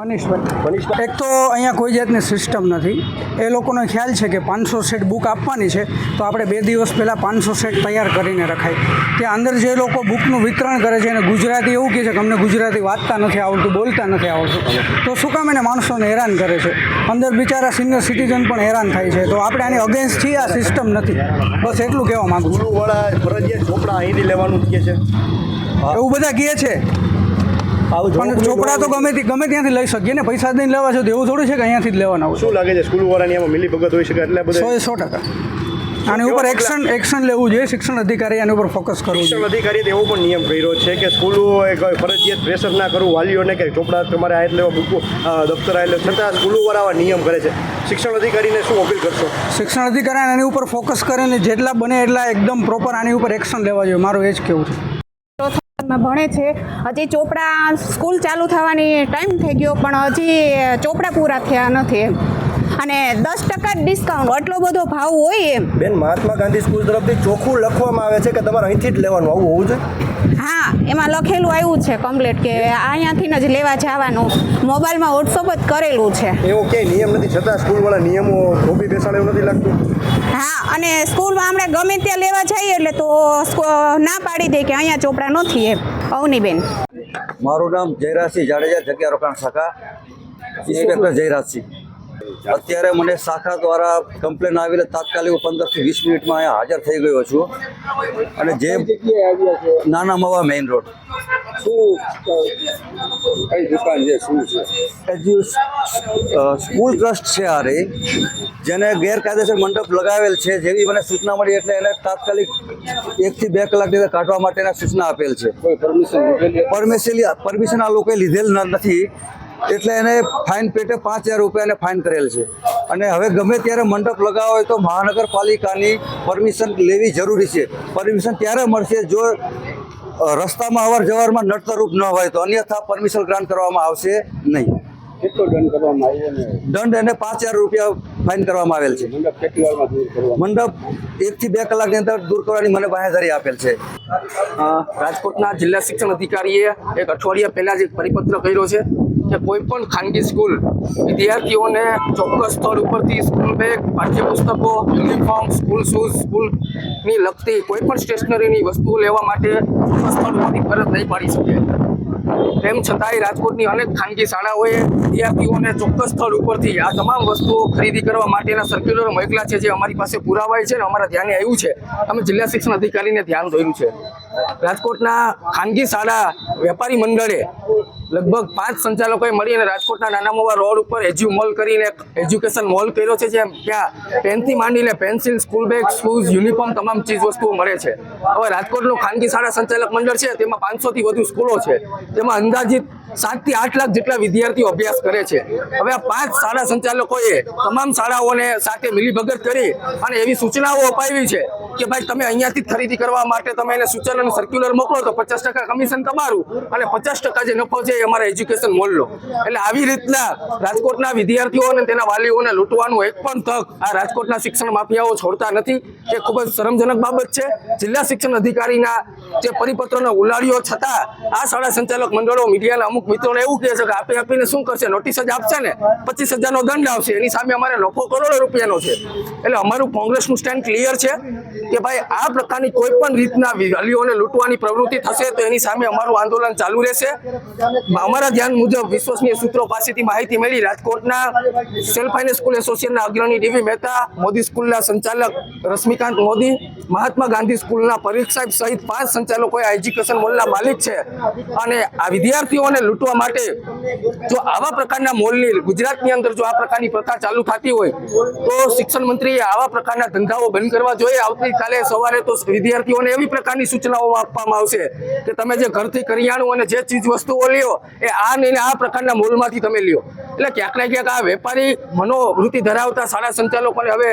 મનીષભાઈ એક તો અહીંયા કોઈ જાતની સિસ્ટમ નથી. એ લોકોનો ખ્યાલ છે કે પાંચસો સેટ બુક આપવાની છે તો આપણે બે દિવસ પહેલાં પાંચસો સેટ તૈયાર કરીને રખાય. ત્યાં અંદર જે લોકો બુકનું વિતરણ કરે છે અને ગુજરાતી એવું કહે છે કે અમને ગુજરાતી વાંચતા નથી આવડતું બોલતા નથી આવડતું. તો શું કામ એને માણસોને હેરાન કરે છે? અંદર બિચારા સિનિયર સિટીઝન પણ હેરાન થાય છે. તો આપણે આની અગેન્સ્ટ છીએ આ સિસ્ટમ નથી. બસ એટલું કહેવા માગું છું. ફરજિયાત ચોપડા અહીંથી લેવાનું કહે છે. એવું બધા કહે છે? પણ ચોપડા તો ગમે તે- ગમે ત્યાંથી લઈ શકીએ ને. પૈસા દઈને લેવા છે તો એવું થોડું છે કે અહીંયાથી જ લેવાના હોય? શું લાગે છે સ્કૂલવાળાની એમાં મિલી ભગત હોય શકે એટલે બધા? સો ટકા. આની ઉપર એક્શન એક્શન લેવું જોઈએ શિક્ષણ અધિકારી આની ઉપર ફોકસ કરવું શિક્ષણ અધિકારી અધિકારીએ એવો પણ નિયમ કર્યો છે કે સ્કૂલો ફરજિયાત પ્રેશર ના કરવું વાલીઓને કે ચોપડા તમારે આ લેવા બુકો દફતર આ છતાં સ્કૂલોવાળા આવા નિયમ કરે છે. શિક્ષણ અધિકારીને શું અપીલ કરશો? શિક્ષણ અધિકારી આની ઉપર ફોકસ કરે ને જેટલા બને એટલા એકદમ પ્રોપર આની ઉપર એક્શન લેવા જોઈએ. મારું એ જ કહેવું છે. માં ભણે છે. હજી ચોપડા સ્કૂલ ચાલુ થવાની ટાઈમ થઈ ગયો, પણ હજી ચોપડા પૂરા થયા નથી એમ. અને દસ ટકા ડિસ્કાઉન્ટ આટલો બધો ભાવ હોય એમ. બેન મહાત્મા ગાંધી સ્કૂલ તરફથી ચોખ્ખું લખવામાં આવે છે કે તમારે અહીંથી જ લેવાનું આવું હોવું જોઈએ? હા એમાં લખેલું આવ્યું છે કમ્પ્લેટ કે અહીંયાથી જ લેવા જવાનું. મોબાઈલમાં વોટ્સઅપ જ કરેલું છે. એવો ક્યાંય નિયમ નથી છતાં સ્કૂલવાળા નિયમો ધોબી બેસાડે એવું નથી લાગતું? હા અને સ્કૂલમાં આપણે ગમે ત્યાં લેવા જઈએ એટલે તો ના પાડી દે કે અહીંયા ચોપડા નથી એમ. અવનીબેન. મારું નામ જયરાજસિંહ જાડેજા જગ્યા રોકાણ શાખા ઇન્સ્પેક્ટર જયરાજસિંહ. અત્યારે મને શાખા દ્વારા કમ્પ્લેન આવેલી તાત્કાલિક પંદરથી વીસ મિનિટમાં અહીંયા હાજર થઈ ગયો છું. અને જે નાના મવા મેઇન રોડ કઈ દુકાન છે? શું છે? સ્કૂલ ટ્રસ્ટ છે આ રે જેને ગેરકાયદેસર મંડપ લગાવેલ છે જેવી મને સૂચના મળી એટલે એને તાત્કાલિક એકથી બે કલાકની અંદર કાઢવા માટેના સૂચના આપેલ છે. કોઈ પરમિશન પરમિશન આ લોકોએ લીધેલ નથી. એટલે એને ફાઇન પેટે પાંચ હજાર રૂપિયાને ફાઇન કરેલ છે. અને હવે ગમે ત્યારે મંડપ લગાવો હોય તો મહાનગરપાલિકાની પરમિશન લેવી જરૂરી છે. પરમિશન ત્યારે મળશે જો રસ્તામાં અવર જવરમાં નડતરૂપ ન હોય તો. અન્યથા પરમિશન ગ્રાન્ટ કરવામાં આવશે નહીં. કેટલો દંડ કરવામાં આવ્યો દંડ એને પાંચ હજાર રૂપિયા ફાઇન કરવામાં આવેલ છે. મંડપ કેટલી વારમાં દૂર કરવા મંડપ એકથી બે કલાકની અંદર દૂર કરવાની મને બાહેધરી આપેલ છે. રાજકોટના જિલ્લા શિક્ષણ અધિકારીએ એક અઠવાડિયા પહેલા જ એક પરિપત્ર કર્યો છે. કે કોઈ પણ ખાનગી સ્કૂલ વિદ્યાર્થીઓને ચોક્કસ સ્થળ ઉપરથી સ્કૂલ બેગ, પાઠ્યપુસ્તકો, યુનિફોર્મ, સ્કૂલ શૂઝ, સ્કૂલની લગતી કોઈ પણ સ્ટેશનરીની વસ્તુઓ લેવા માટે ચોક્કસ સ્થળ ઉપરથી ફરજ નહીં પાડી શકે. તેમ છતાંય રાજકોટની અનેક ખાનગી શાળાઓએ વિદ્યાર્થીઓને ચોક્કસ સ્થળ ઉપરથી આ તમામ વસ્તુઓ ખરીદી કરવા માટેના સર્ક્યુલર મોકલા છે, જે અમારી પાસે પુરાવાય છે અને અમારા ધ્યાને આવ્યું છે. અમે જિલ્લા શિક્ષણ અધિકારીને ધ્યાન દોર્યું છે. રાજકોટના ખાનગી શાળા વેપારી મંડળે લગભગ પાંચ સંચાલકોએ મળીને રાજકોટના નાના મોવા રોડ ઉપર એજ્યુ મોલ કરીને એજ્યુકેશન મોલ કર્યો છે, જેમ ત્યાં પેનથી માંડીને pencil, school bag, shoes, uniform તમામ ચીજ વસ્તુઓ મળે છે. હવે રાજકોટનું ખાનગી શાળા સંચાલક મંડળ છે, તેમાં પાંચસોથી વધુ સ્કૂલો છે. તેમાં અંદાજિત સાતથી આઠ લાખ જેટલા વિદ્યાર્થીઓ અભ્યાસ કરે છે. હવે આ પાંચ શાળા સંચાલકોએ તમામ શાળાઓને સાથે મિલીભગત કરી અને એવી સૂચનાઓ અપાવી છે કે ભાઈ તમે અહીંયાથી ખરીદી કરવા માટે તમે એને સૂચન અને સર્ક્યુલર મોકલો તો પચાસ ટકા કમિશન તમારું અને પચાસ ટકા જે નફો છે એ અમારા એજ્યુકેશન મોલનો એટલે આવી રીતના રાજકોટના વિદ્યાર્થીઓ અને તેના વાલીઓને લૂંટવાનું એક પણ તક આ રાજકોટના શિક્ષણ માફિયાઓ છોડતા નથી. એ ખૂબ જ શરમજનક બાબત છે. જિલ્લા શિક્ષણ અધિકારીના જે પરિપત્રનો ઉલાડ્યો છતાં આ શાળા સંચાલક મંડળો મીડિયાના અમુક મિત્રોને એવું કહે છે કે આપી આપીને શું કરશે? નોટિસ જ આપશે ને? પચીસ હજારનો દંડ આવશે. એની સામે અમારે નફો કરોડો રૂપિયાનો છે. એટલે અમારું કોંગ્રેસનું સ્ટેન્ડ ક્લિયર છે. કે ભાઈ, આ પ્રકારની કોઈ પણ રીતના વાલીઓને લૂંટવાની પ્રવૃત્તિ થશે તો એની સામે અમારું આંદોલન ચાલુ રહેશે. અમારા ધ્યાન મુજબ વિશ્વસનીય સૂત્રો પાસેથી માહિતી મળી, રાજકોટના સેલ્ફ ફાઇનાન્સ સ્કૂલ એસોસિએશનના અગ્રણી ડીવી મહેતા, મોદી સ્કૂલના સંચાલક રશ્મિકાંત મોદી, મહાત્મા ગાંધી સ્કૂલના પરીક્ષા સહિત પાંચ સંચાલકો આ એજ્યુકેશન મોલના માલિક છે. અને આ વિદ્યાર્થીઓને લૂંટવા માટે જો આવા પ્રકારના મોલની, ગુજરાતની અંદર જો આ પ્રકારની પ્રથા ચાલુ થતી હોય, તો શિક્ષણ મંત્રીએ આવા પ્રકારના ધંધાઓ બંધ કરવા જોઈએ. આવતીકાલે સવારે તો વિદ્યાર્થીઓને એવી પ્રકારની સૂચનાઓ આપવામાં આવશે કે તમે જે ઘરથી કરિયાણું અને જે ચીજ વસ્તુઓ લ્યો, એ આ ને આ પ્રકારના મોલમાંથી તમે લ્યો. એટલે ક્યાંક ને ક્યાંક આ વેપારી મનોવૃત્તિ ધરાવતા શાળા સંચાલકોને હવે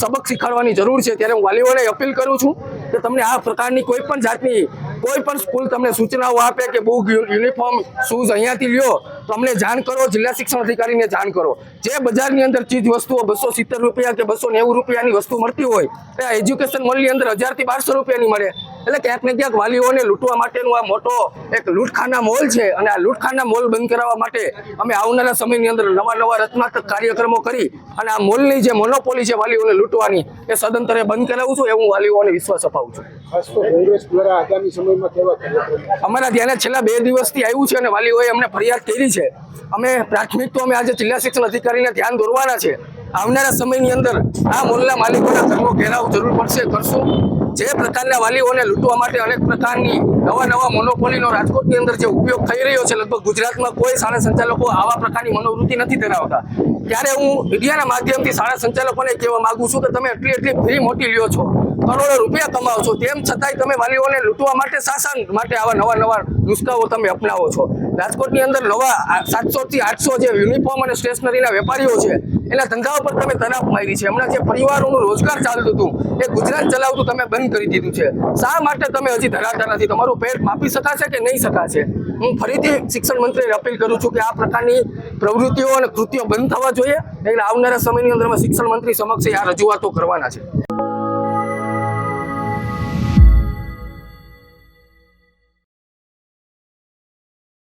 સબક શીખવાડવાની જરૂર છે. ત્યારે હું વાલીઓને અપીલ કરું છું કે તમને આ પ્રકારની કોઈ પણ જાતની કોઈ પણ સ્કૂલ તમને સૂચનાઓ આપે કે બુક યુનિફોર્મ, શૂઝ અહીંયાથી લ્યો તો અમને જાણ કરો, જિલ્લા શિક્ષણ અધિકારીને જાણ કરો. જે બજારની અંદર ચીજ વસ્તુઓ બસો સિત્તેર રૂપિયા કે બસો નેવું રૂપિયાની વસ્તુ મળતી હોય, એ એજ્યુકેશન મોલની અંદર હજારથી બારસો રૂપિયાની મળે. એટલે ક્યાંક ને ક્યાંક વાલીઓને લૂંટવા માટેનું આ મોટો એક લૂંટખાના મોલ છે અને આ લૂંટખાના મોલ બંધ કરાવવા માટે અમે આવનારા સમયની અંદર નવા નવા રચનાત્મક કાર્યક્રમો કરી અને આ મોલની જે મોનોપોલી છે વાલીઓને લૂંટવાની એ સદંતરે બંધ કરાવું છું એવું વાલીઓને વિશ્વાસ અપાવું છું. અમારા ધ્યાને છેલ્લા બે દિવસથી આવ્યું છે અને વાલીઓએ અમને ફરિયાદ કરી છે. અમે પ્રાથમિક તો અમે આજે જિલ્લા શિક્ષણ અધિકારીને ધ્યાન દોરવાના છે. આવનારા સમયની અંદર આ મોલના માલિકોના ઘરનો ઘેરાવ જરૂર પડશે કરશું. જે પ્રકારના વાલીઓને લૂંટવા માટે અનેક પ્રકારની નવા નવા મોનોપોલીનો રાજકોટની અંદર જે ઉપયોગ થઈ રહ્યો છે, લગભગ ગુજરાતમાં કોઈ શાળા સંચાલકો આવા પ્રકારની મનોવૃત્તિ નથી ધરાવતા. ત્યારે હું મીડિયાના માધ્યમથી શાળા સંચાલકોને કહેવા માંગુ છું કે તમે એટલી એટલી ફી મોટી લ્યો છો. કરોડો રૂપિયા કમાવો છો. તેમ છતાંય તમે વાલીઓને લૂંટવા માટે શાસન માટે આવા નવા નવા નુસ્ખાઓ તમે અપનાવો છો. રાજકોટની અંદર નવા સાતસો થી આઠસો જે યુનિફોર્મ અને સ્ટેશનરીના વેપારીઓ છે, એના ધંધા ઉપર તમે તનાવ મારી છે. હમણાં જે પરિવારોનું રોજગાર ચાલતું હતું, એ ગુજરાત ચલાવતું તમે બંધ કરી દીધું છે. શા માટે તમે હજી ધરાવતા નથી? તમારું પેટ માપી શકાશે કે નહીં શકાશે? હું ફરીથી શિક્ષણ મંત્રીને અપીલ કરું છું કે આ પ્રકારની પ્રવૃત્તિઓ અને કૃત્યો બંધ થવા જોઈએ, એટલે આવનારા સમયની અંદર અમે શિક્ષણ મંત્રી સમક્ષ આ રજૂઆતો કરવાના છે.